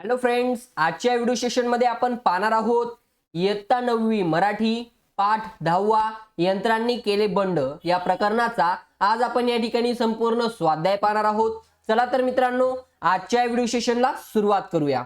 Hello friends आजच्या video सेशनमध्ये आपण पाहणार आहोत इयत्ता नववी मराठी पाठ दहावा यंत्रांनी केले बंड. या प्रकरणाचा आज आपण या ठिकाणी संपूर्ण स्वाध्याय पाहणार आहोत. चला तर मित्रांनो आजच्या व्हिडिओ सेशनला सुरुवात करूया.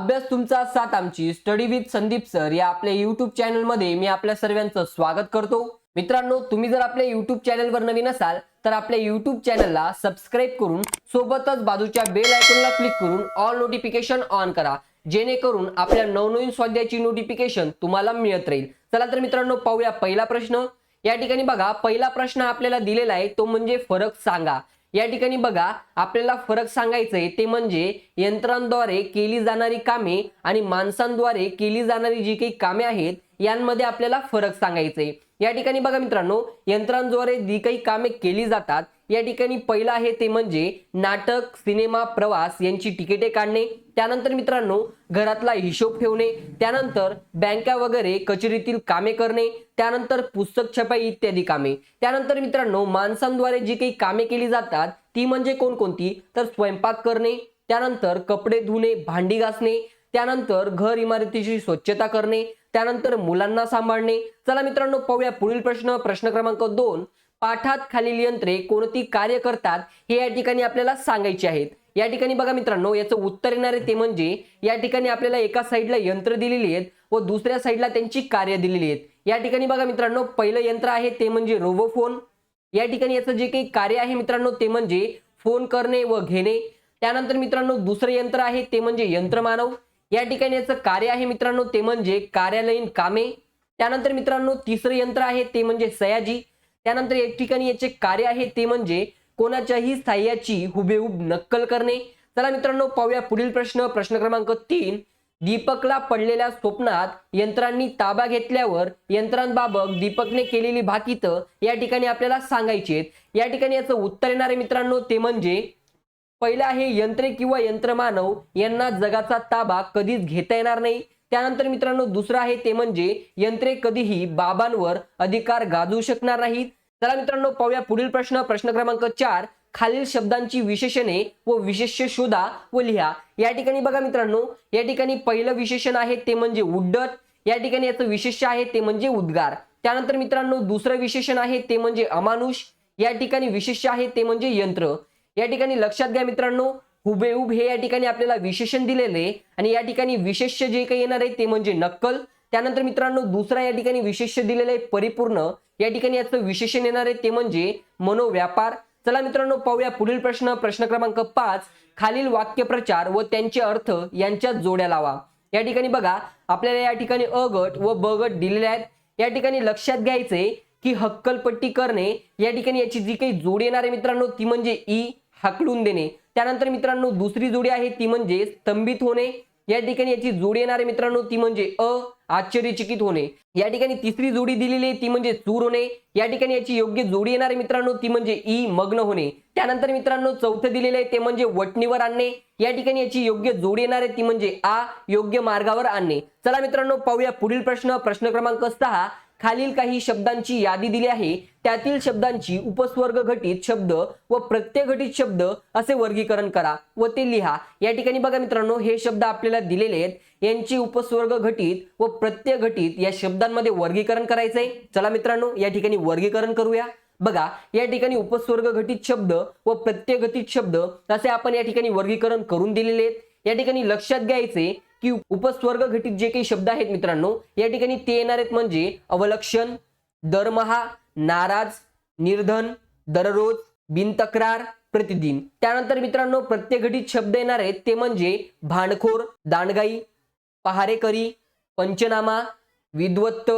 अभ्यास तुमचा साथ आमची. स्टडी विथ संदीप सर या आपल्या युट्यूब चॅनलमध्ये मी आपल्या सर्वांचं स्वागत करतो. मित्रांनो तुम्ही जर आपल्या युट्यूब चॅनलवर नवीन असाल तर आपल्या युट्यूब चॅनलला सबस्क्राईब करून सोबतच बाजूच्या बेल आयकॉनला क्लिक करून ऑल नोटिफिकेशन ऑन करा. जेणेकरून आपल्या नवनवीन स्वाध्यायाची नोटिफिकेशन तुम्हाला मिळत राहील. चला तर मित्रांनो पाहूया पहिला प्रश्न. या ठिकाणी बघा पहिला प्रश्न आपल्याला दिलेला आहे तो म्हणजे फरक सांगा. या ठिकाणी बघा आपल्याला फरक सांगायचा आहे ते म्हणजे यंत्रांद्वारे केली जाणारी कामे आणि माणसांद्वारे केली जाणारी जी काही कामे आहेत यांमध्ये आपल्याला फरक सांगायचा आहे या ठिकाणी बघा मित्रांनो यंत्रांद्वारे जी काही कामे केली जातात या ठिकाणी पहिलं आहे ते म्हणजे नाटक सिनेमा प्रवास यांची तिकिटे काढणे त्यानंतर मित्रांनो घरातला हिशोब ठेवणे त्यानंतर बँका वगैरे कचेरीतील कामे करणे त्यानंतर पुस्तक छपाई इत्यादी कामे. त्यानंतर मित्रांनो माणसांद्वारे जी काही कामे केली जातात ती म्हणजे कोणकोणती? तर स्वयंपाक करणे त्यानंतर कपडे धुणे भांडी घासणे त्यानंतर घर इमारतीची स्वच्छता करणे त्यानंतर मुलांना सांभाळणे. चला मित्रांनो पाहूया पुढील प्रश्न प्रश्न क्रमांक दोन. पाठात खालील यंत्रे कोणती कार्य करतात हे या ठिकाणी आपल्याला सांगायचे आहेत. या ठिकाणी बघा मित्रांनो याचं उत्तर येणार आहे ते म्हणजे या ठिकाणी आपल्याला एका साईडला यंत्र दिलेली आहेत व दुसऱ्या साईडला त्यांची कार्य दिलेली आहेत. या ठिकाणी बघा मित्रांनो पहिलं यंत्र आहे ते म्हणजे रोबोफोन. या ठिकाणी याचं जे काही कार्य आहे मित्रांनो ते म्हणजे फोन करणे व घेणे. त्यानंतर मित्रांनो दुसरं यंत्र आहे ते म्हणजे यंत्रमानव. या ठिकाणी याचं कार्य आहे मित्रांनो ते म्हणजे कार्यालयीन कामे. त्यानंतर मित्रांनो तिसरं यंत्र आहे ते म्हणजे सयाजी. त्यानंतर एक ठिकाणी याचे कार्य आहे ते म्हणजे कोणाच्याही साह्याची हुबेहूब नक्कल करणे. चला मित्रांनो पाहूया पुढील प्रश्न. प्रश्न क्रमांक तीन. दीपकला पडलेल्या स्वप्नात यंत्रांनी ताबा घेतल्यावर यंत्रांबाबत दीपकने केलेली भाकित या ठिकाणी आपल्याला सांगायची आहेत. या ठिकाणी याचं उत्तर येणार आहे मित्रांनो ते म्हणजे पहिलं आहे यंत्रे किंवा यंत्रमानव यांना जगाचा ताबा कधीच घेता येणार नाही. त्यानंतर मित्रांनो दुसरं आहे ते म्हणजे यंत्रे कधीही बाबांवर अधिकार गाजवू शकणार नाहीत. चला मित्रांनो पाहूया पुढील प्रश्न. प्रश्न क्रमांक चार खालील शब्दांची विशेषणे व विशेष्य शोधा व लिहा. या ठिकाणी बघा मित्रांनो या ठिकाणी पहिलं विशेषण आहे ते म्हणजे उड्डत या ठिकाणी याचं विशेष्य आहे ते म्हणजे उद्गार. त्यानंतर मित्रांनो दुसरं विशेषण आहे ते म्हणजे अमानुष. या ठिकाणी विशेष्य आहे ते म्हणजे यंत्र. या ठिकाणी लक्षात घ्या मित्रांनो हुबेहूब हे या ठिकाणी आपल्याला विशेषण दिलेले आणि या ठिकाणी विशेष्य जे काही येणार आहे ते म्हणजे नक्कल. त्यानंतर मित्रांनो दुसरा या ठिकाणी विशेष्य दिलेलं आहे परिपूर्ण. या ठिकाणी याचं विशेषण येणार आहे ते म्हणजे मनोव्यापार. चला मित्रांनो पाहूया पुढील प्रश्न प्रश्न क्रमांक पाच. खालील वाक्यप्रचार व त्यांचे अर्थ यांच्यात जोड्या लावा. या ठिकाणी बघा आपल्याला या ठिकाणी अ गट व ब गट दिलेले आहेत. या ठिकाणी लक्षात घ्यायचे की हक्कलपट्टी करणे या ठिकाणी याची जी काही जोड येणार आहे मित्रांनो ती म्हणजे ई हाकडून देणे. त्यानंतर मित्रांनो दुसरी जोडी आहे ती म्हणजे स्तंभित होणे. या ठिकाणी याची जोडी येणार आहे मित्रांनो ती म्हणजे अ आश्चर्यचकित होणे. या ठिकाणी तिसरी जोडी दिलेली आहे ती म्हणजे चूर होणे. या ठिकाणी याची योग्य जोडी येणार आहे मित्रांनो ती म्हणजे ई मग्न होणे. त्यानंतर मित्रांनो चौथं दिलेलं आहे ते म्हणजे वटणीवर आणणे. या ठिकाणी याची योग्य जोडी येणार आहे ती म्हणजे आ योग्य मार्गावर आणणे. चला मित्रांनो पाहूया पुढील प्रश्न. प्रश्न क्रमांक सहा. खालील काही शब्दांची यादी दिली आहे. त्यातील शब्दांची उपस्वर्ग घटित शब्द व प्रत्यय घटित शब्द असे वर्गीकरण करा व ते लिहा. या ठिकाणी बघा मित्रांनो हे शब्द आपल्याला दिलेले आहेत. यांची उपस्वर्ग घटित व प्रत्यय घटित या शब्दांमध्ये वर्गीकरण करायचंय. चला मित्रांनो या ठिकाणी वर्गीकरण करूया. बघा या ठिकाणी उपस्वर्ग घटित शब्द व प्रत्यय घटित शब्द असे आपण या ठिकाणी वर्गीकरण करून दिलेले आहेत. या ठिकाणी लक्षात घ्यायचे की उपस्वर्ग घटित जे काही शब्द आहेत मित्रांनो या ठिकाणी ते येणार आहेत म्हणजे अवलक्षण दरमहा नाराज निर्धन दररोज बिनतक्रार प्रतिदिन. त्यानंतर मित्रांनो प्रत्येक घटित शब्द येणार आहेत ते म्हणजे भांडखोर दांडगाई पहारेकरी पंचनामा विद्वत्त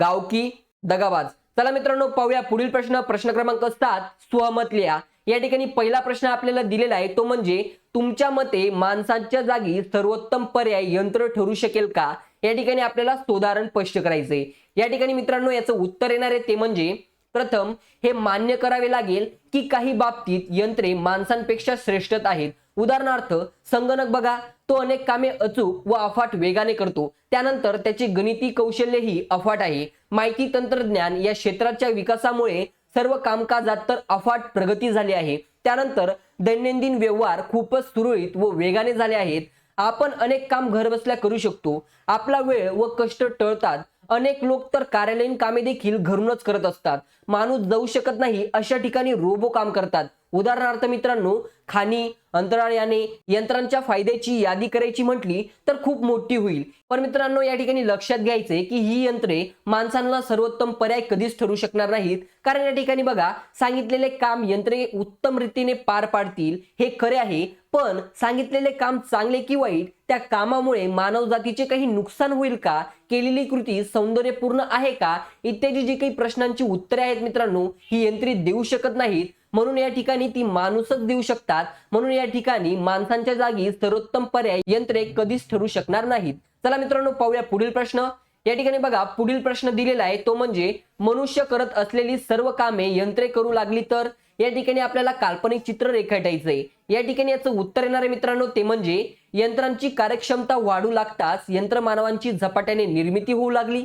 गावकी दगाबाज. चला मित्रांनो पाहूया पुढील प्रश्न प्रश्न क्रमांक सात स्वमत लिहा या ठिकाणी पहिला प्रश्न आपल्याला दिलेला आहे तो म्हणजे तुमच्या मते माणसांच्या जागी सर्वोत्तम पर्याय यंत्र ठरू शकेल का? या ठिकाणी आपल्याला सोदाहरण स्पष्ट करायचंय. या ठिकाणी मित्रांनो याचं उत्तर येणार आहे ते म्हणजे प्रथम हे मान्य करावे लागेल की काही बाबतीत यंत्रे माणसांपेक्षा श्रेष्ठत आहेत. उदाहरणार्थ संगणक बघा तो अनेक कामे अचूक व अफाट वेगाने करतो. त्यानंतर त्याचे गणिती कौशल्यही अफाट आहे. माहिती तंत्रज्ञान या क्षेत्राच्या विकासामुळे सर्व कामकाजात तर अफाट प्रगती झाली आहे. त्यानंतर दैनंदिन व्यवहार खूपच सुरळीत व वेगाने झाले आहेत. आपण अनेक काम घरबसल्या करू शकतो. आपला वेळ व कष्ट टळतात. अनेक लोक तर कार्यालयीन कामे देखील घरूनच करत असतात. माणूस जाऊ शकत नाही अशा ठिकाणी रोबो काम करतात. उदाहरणार्थ मित्रांनो खाणी अंतराळ याने यंत्रांच्या फायद्याची यादी करायची म्हटली तर खूप मोठी होईल. पण मित्रांनो या ठिकाणी लक्षात घ्यायचे की ही यंत्रे माणसांना सर्वोत्तम पर्याय कधीच ठरू शकणार नाहीत. कारण या ठिकाणी बघा सांगितलेले काम यंत्रे उत्तम रीतीने पार पाडतील हे खरे आहे. पण सांगितलेले काम चांगले की वाईट त्या कामामुळे मानव जातीचे काही नुकसान होईल का? केलेली कृती सौंदर्यपूर्ण आहे का? इत्यादी जी काही प्रश्नांची उत्तरे आहेत मित्रांनो ही यंत्रे देऊ शकत नाहीत. म्हणून या ठिकाणी ती माणूसच देऊ शकतात. म्हणून या ठिकाणी माणसांच्या जागी सर्वोत्तम पर्याय यंत्रे कधीच ठरू शकणार नाहीत. चला मित्रांनो पाहूया पुढील प्रश्न. या ठिकाणी बघा पुढील प्रश्न दिलेला आहे. तो म्हणजे मनुष्य करत असलेली सर्व कामे यंत्रे करू लागली तर? या ठिकाणी आपल्याला काल्पनिक चित्र रेखाटायचंय. या ठिकाणी याचं उत्तर येणार आहे मित्रांनो ते म्हणजे यंत्रांची कार्यक्षमता वाढू लागताच यंत्रमानवांची झपाट्याने निर्मिती होऊ लागली.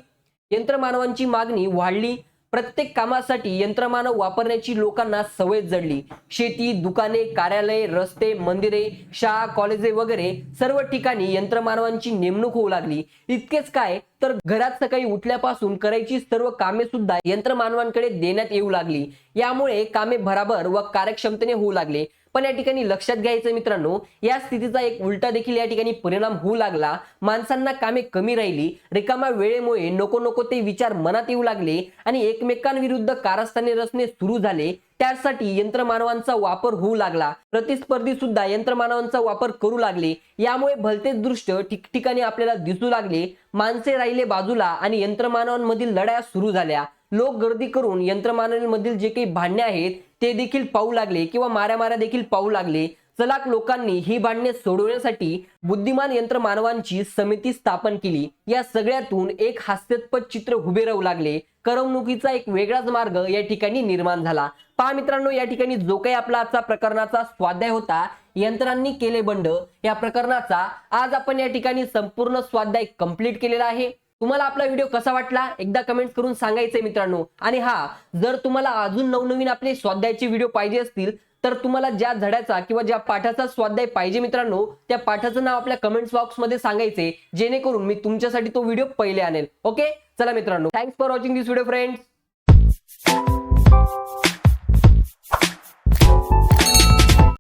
यंत्रमानवांची मागणी वाढली. प्रत्येक कामासाठी यंत्रमानव वापरण्याची लोकांना सवय जडली. शेती दुकाने कार्यालय रस्ते मंदिरे शाळा कॉलेजे वगैरे सर्व ठिकाणी यंत्रमानवांची नेमणूक होऊ लागली. इतकेच काय तर घरात सकाळी उठल्यापासून करायची सर्व कामे सुद्धा यंत्रमानवांकडे देण्यात येऊ लागली. यामुळे कामे भराभर व कार्यक्षमतेने होऊ लागले. पण या ठिकाणी लक्षात घ्यायचं मित्रांनो या स्थितीचा एक उलटा देखील या ठिकाणी परिणाम होऊ लागला. माणसांना कामे कमी राहिली रिकामा वेळेमुळे नको नको ते विचार मनात येऊ लागले आणि एकमेकांविरुद्ध कारस्थाने रचणे सुरू झाले. त्यासाठी यंत्रमानवांचा वापर होऊ लागला. प्रतिस्पर्धी सुद्धा यंत्रमानवांचा वापर करू लागले. यामुळे भलतेच दृष्ट ठिकठिकाणी आपल्याला दिसू लागले. माणसे राहिले बाजूला आणि यंत्रमानवांमधील लढाया सुरू झाल्या. लोक गर्दी करून यंत्रमानवांमधील जे काही भांडणे आहेत ते देखील पाहू लागले किंवा माऱ्या देखील पाहू लागले. चलाक लोकांनी ही भांडणे सोडवण्यासाठी बुद्धिमान यंत्रमानवांची समिती स्थापन केली. या सगळ्यातून एक हास्यास्पद चित्र उभे राहू लागले. करमणुकीचा एक वेगळाच मार्ग या ठिकाणी निर्माण झाला. पहा मित्रांनो या ठिकाणी जो काही आपला आजचा प्रकरणाचा स्वाध्याय होता यंत्रांनी केले बंड. या प्रकरणाचा आज आपण या ठिकाणी संपूर्ण स्वाध्याय कंप्लीट केलेला आहे. तुम्हाला आपला व्हिडिओ कसा वाटला? एकदा कमेंट करून सांगायचे मित्रांनो. आणि हा जर तुम्हाला अजून नवनवीन आपले स्वाध्यायचे व्हिडिओ पाहिजे असतील तर तुम्हाला ज्या धड्याचा किंवा ज्या पाठाचा स्वाध्याय पाहिजे मित्रांनो त्या पाठाचं नाव आपल्या कमेंट्स बॉक्समध्ये सांगायचे जेणेकरून मी तुमच्यासाठी तो व्हिडिओ पहिले आणेल. ओके चला मित्रांनो. Thanks for watching this video friends